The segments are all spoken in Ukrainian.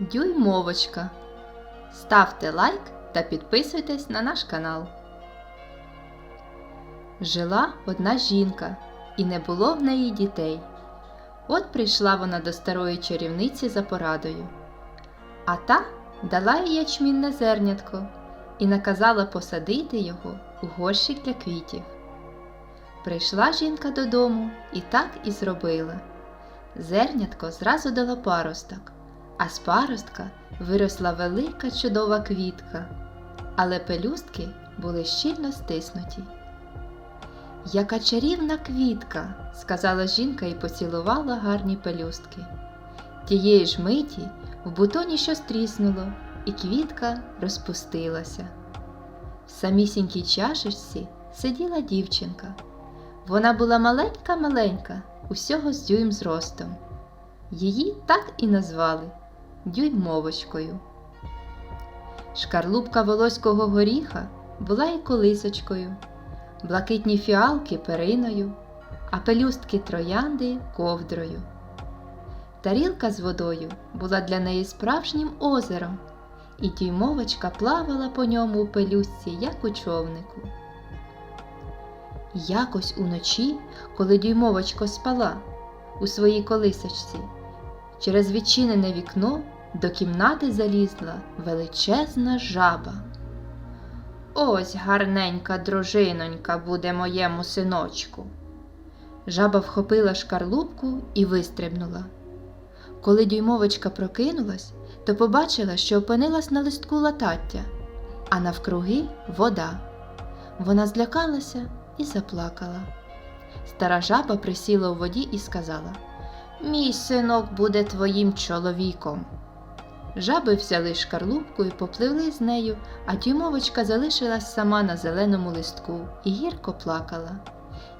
Дюймовочка. Ставте лайк та підписуйтесь на наш канал. Жила одна жінка, і не було в неї дітей. От прийшла вона до старої чарівниці за порадою. А та дала їй ячмінне зернятко і наказала посадити його у горщик для квітів. Прийшла жінка додому і так і зробила. Зернятко зразу дало паросток, а з паростка виросла велика чудова квітка, але пелюстки були щільно стиснуті. Яка чарівна квітка, сказала жінка і поцілувала гарні пелюстки. Тієї ж миті в бутоні щось тріснуло, і квітка розпустилася. В самісінькій чашечці сиділа дівчинка. Вона була маленька-маленька, усього з дюйм зростом. Її так і назвали дюймовочкою. Шкарлупка волоського горіха була і колисочкою, блакитні фіалки периною, а пелюстки троянди ковдрою. Тарілка з водою була для неї справжнім озером, і дюймовочка плавала по ньому у пелюстці, як у човнику. Якось уночі, коли дюймовочко спала у своїй колисочці, через відчинене вікно до кімнати залізла величезна жаба. Ось гарненька дружинонька буде моєму синочку. Жаба вхопила шкарлупку і вистрибнула. Коли дюймовочка прокинулась, то побачила, що опинилась на листку латаття, а навкруги вода. Вона злякалася і заплакала. Стара жаба присіла у воді і сказала Мій синок буде твоїм чоловіком. Жаби взяли шкарлупку і попливли з нею, а дюймовочка залишилась сама на зеленому листку і гірко плакала.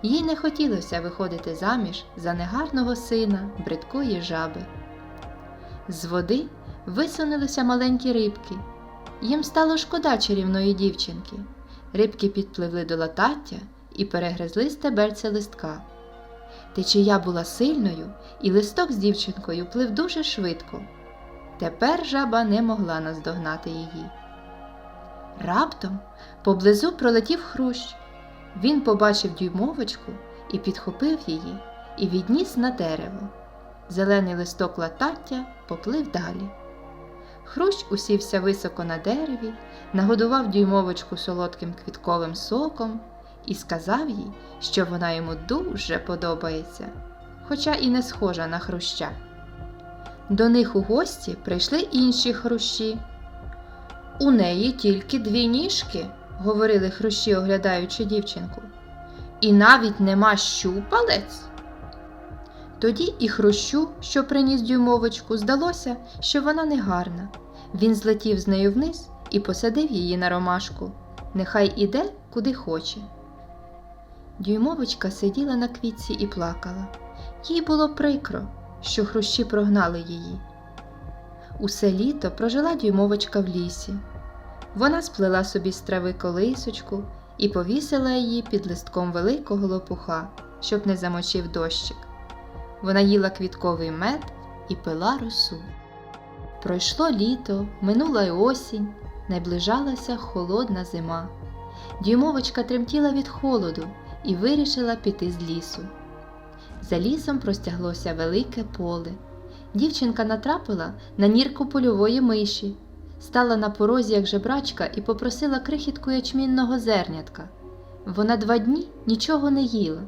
Їй не хотілося виходити заміж за негарного сина бридкої жаби. З води висунулися маленькі рибки. Їм стало шкода чарівної дівчинки. Рибки підпливли до латаття і перегризли стебельця листка. Течія була сильною, і листок з дівчинкою плив дуже швидко. Тепер жаба не могла наздогнати її. Раптом поблизу пролетів хрущ. Він побачив дюймовочку і підхопив її і відніс на дерево. Зелений листок латаття поплив далі. Хрущ усівся високо на дереві, нагодував дюймовочку солодким квітковим соком і сказав їй, що вона йому дуже подобається, хоча і не схожа на хруща. До них у гості прийшли інші хрущі. У неї тільки дві ніжки, говорили хрущі, оглядаючи дівчинку, і навіть нема щупалець. Тоді і хрущу, що приніс дюймовочку, здалося, що вона негарна. Він злетів з нею вниз і посадив її на ромашку. Нехай іде, куди хоче. Дюймовочка сиділа на квітці і плакала. Їй було прикро, що хрущі прогнали її. Усе літо прожила дюймовочка в лісі. Вона сплела собі з трави колисочку і повісила її під листком великого лопуха, щоб не замочив дощик. Вона їла квітковий мед і пила росу. Пройшло літо, минула й осінь, наближалася холодна зима. Дюймовочка тремтіла від холоду і вирішила піти з лісу. За лісом простяглося велике поле. Дівчинка натрапила на нірку польової миші, стала на порозі, як жебрачка, і попросила крихітку ячмінного зернятка. Вона два дні нічого не їла.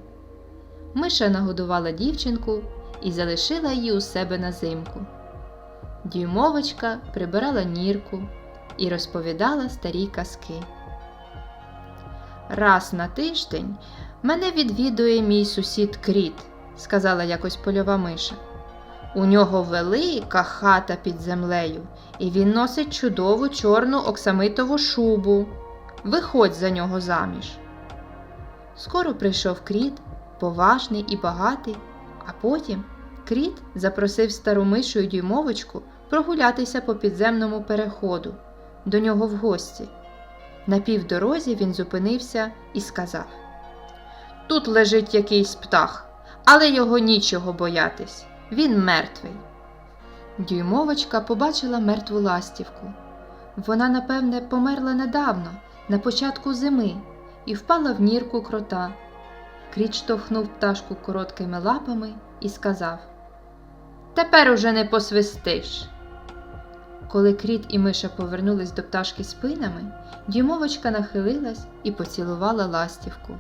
Миша нагодувала дівчинку і залишила її у себе на зимку. Дюймовочка прибирала нірку і розповідала старі казки. Раз на тиждень мене відвідує мій сусід Кріт, сказала якось польова миша. У нього велика хата під землею, і він носить чудову чорну оксамитову шубу. Виходь за нього заміж. Скоро прийшов Кріт, поважний і багатий, а потім Кріт запросив стару мишу і дюймовочку прогулятися по підземному переходу до нього в гості. На півдорозі він зупинився і сказав Тут лежить якийсь птах, але його нічого боятись. Він мертвий. Дюймовочка побачила мертву ластівку. Вона, напевне, померла недавно, на початку зими, і впала в нірку крота. Кріт штовхнув пташку короткими лапами і сказав Тепер уже не посвистиш. Коли кріт і миша повернулись до пташки спинами, дюймовочка нахилилась і поцілувала ластівку.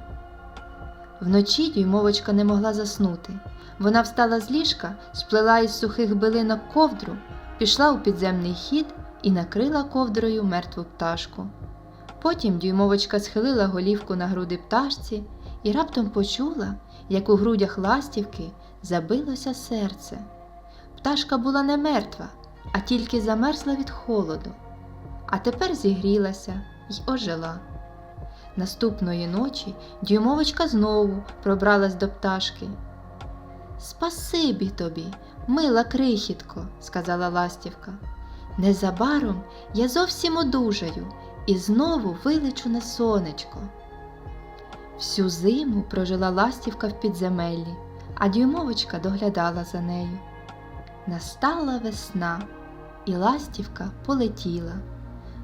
Вночі дюймовочка не могла заснути. Вона встала з ліжка, сплела із сухих билинок ковдру, пішла у підземний хід і накрила ковдрою мертву пташку. Потім дюймовочка схилила голівку на груди пташці і раптом почула, як у грудях ластівки забилося серце. Пташка була не мертва, а тільки замерзла від холоду, а тепер зігрілася й ожила. Наступної ночі дюймовочка знову пробралась до пташки. Спасибі тобі, мила крихітко, сказала ластівка. Незабаром я зовсім одужаю і знову вилечу на сонечко. Всю зиму прожила ластівка в підземеллі, а дюймовочка доглядала за нею. Настала весна, і ластівка полетіла,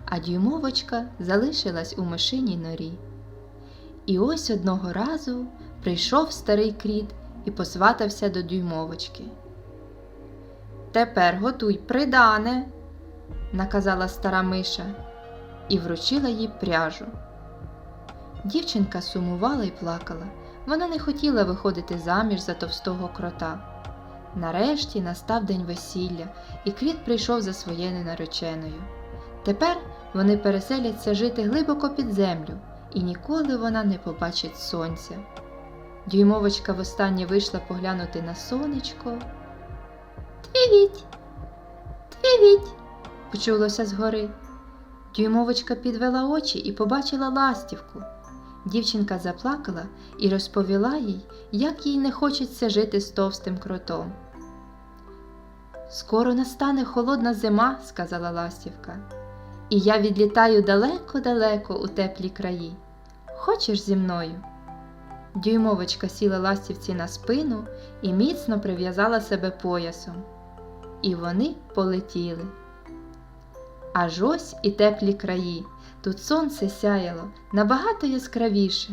а дюймовочка залишилась у мишиній норі. І ось одного разу прийшов старий кріт і посватався до дюймовочки. Тепер готуй придане, наказала стара миша і вручила їй пряжу. Дівчинка сумувала і плакала. Вона не хотіла виходити заміж за товстого крота. Нарешті настав день весілля, і кріт прийшов за своєю нареченою. Тепер вони переселяться жити глибоко під землю, і ніколи вона не побачить сонця. Дюймовочка востаннє вийшла поглянути на сонечко. Твівіть, твівіть, почулося згори. Дюймовочка підвела очі і побачила ластівку. Дівчинка заплакала і розповіла їй, як їй не хочеться жити з товстим кротом. Скоро настане холодна зима, сказала ластівка, і я відлітаю далеко-далеко у теплі краї. Хочеш зі мною? Дюймовочка сіла ластівці на спину і міцно прив'язала себе поясом. І вони полетіли. Аж ось і теплі краї. Тут сонце сяяло набагато яскравіше.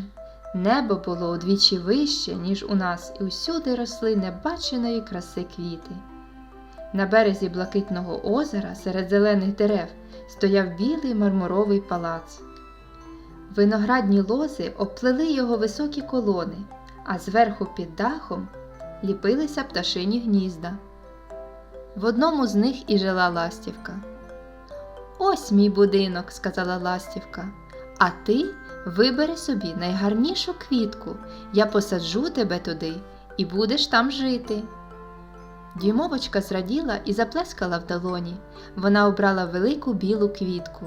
Небо було удвічі вище, ніж у нас, і усюди росли небаченої краси квіти. На березі блакитного озера серед зелених дерев стояв білий мармуровий палац. Виноградні лози обплели його високі колони, а зверху під дахом ліпилися пташині гнізда. В одному з них і жила ластівка. Ось мій будинок, сказала ластівка, а ти вибери собі найгарнішу квітку, я посаджу тебе туди і будеш там жити. Дюймовочка зраділа і заплескала в долоні. Вона обрала велику білу квітку.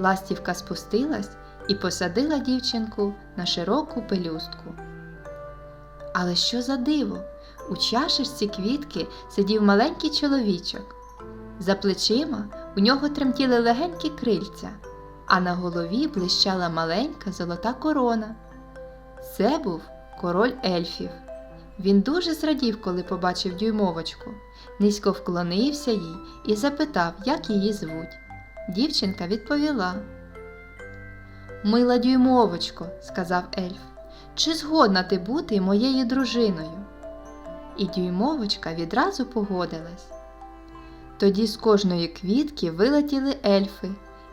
Ластівка спустилась і посадила дівчинку на широку пелюстку. Але що за диво? У чашечці квітки сидів маленький чоловічок. За плечима у нього тремтіли легенькі крильця, а на голові блищала маленька золота корона. Це був король ельфів. Він дуже зрадів, коли побачив дюймовочку, низько вклонився їй і запитав, як її звуть. Дівчинка відповіла. Мила дюймовочко, сказав ельф, чи згодна ти бути моєю дружиною? І дюймовочка відразу погодилась. Тоді з кожної квітки вилетіли ельфи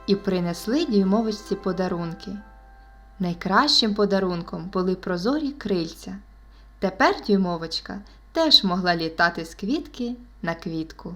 і принесли дюймовочці подарунки. Найкращим подарунком були прозорі крильця. Тепер дюймовочка теж могла літати з квітки на квітку.